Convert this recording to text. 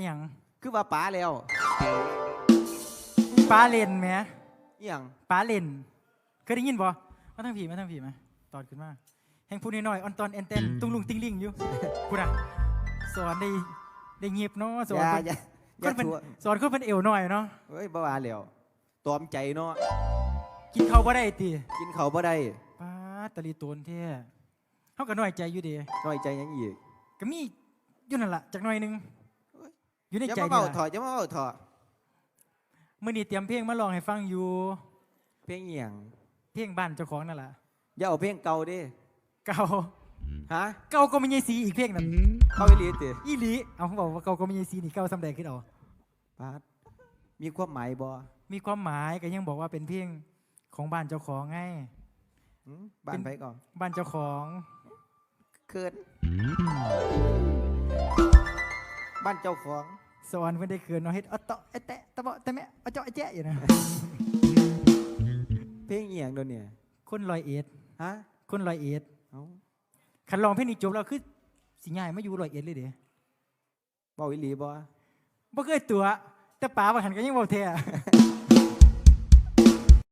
อหย่างคือว่าป๋าแล้วปลาเล่นแหมอหย่างปลาเล่นเคยได้ยินบ่มาทางผีมาทางผีมาตอนขึ้นมาแห่งพูดน้อยๆออนตอนเอ็นเตนตุ้งลุงติ้งลิงอยู่ พูดอะสอนได้ได้เงียบเนาะสออนย่าคนอย่าอคย่านเป็นทัวสอนคนเป็นเอวหน่อยเนาะเฮ้ยบ่ว่าแล้วตอมใจเนาะกินข้าวบ่ได้ติกินเขาวบ่ได้ป้าตะลีโตนแท้เฮาก็น้อยใจอยู่เด้น้อยใจหยังอีกก็มีอยู่นั่นล่ะจักหน่อยหนึง อยู่ในอย่าใจมานี่เบาล่ะถอดอย่ามาเบาถอดมื้อนี้เตรียมเพลงมาร้องให้ฟังอยู่ เพลงอหย่างเพลงบ้านเจ้าของนั่นล่ะอย่าเอาเพลงเก่าดิเก่าฮะเก่าก็มีใหญ่สีอีกเพลงนั่นเข้าอีหลีติอีหลีเอาเขาบอกว่าเก่าก็มีใหญ่สีนี่เก่าสำแดงขึ้นเอาปาดมีความหมายบ่มีความหมายก็ยังบอกว่าเป็นเพลงของบ้านเจ้าของไง หืมบ้านไปก่อนบ้านเจ้าของเคิน บ้านเจ้าของสวรรค์เพิ่นได้เขินเนาะเฮ็ดเอาเตาะไอ้แตะตะเบาะตะแมะเอาเจาะไอ้แจ๊ะอยู่นะ เพลงอหย่างเดี๋ยวนี้คนลอยเอ็ดฮะคนลอยเอ็ดเอ้าคันร้องเพลงนี้จบแล้วคือสิง่ายมาอยู่ลอยเอ็ดเลยเด้เบาอีหลีบ่บ่เคยตัว แต่ป๋าว่าหันก็ยังเว้าแท้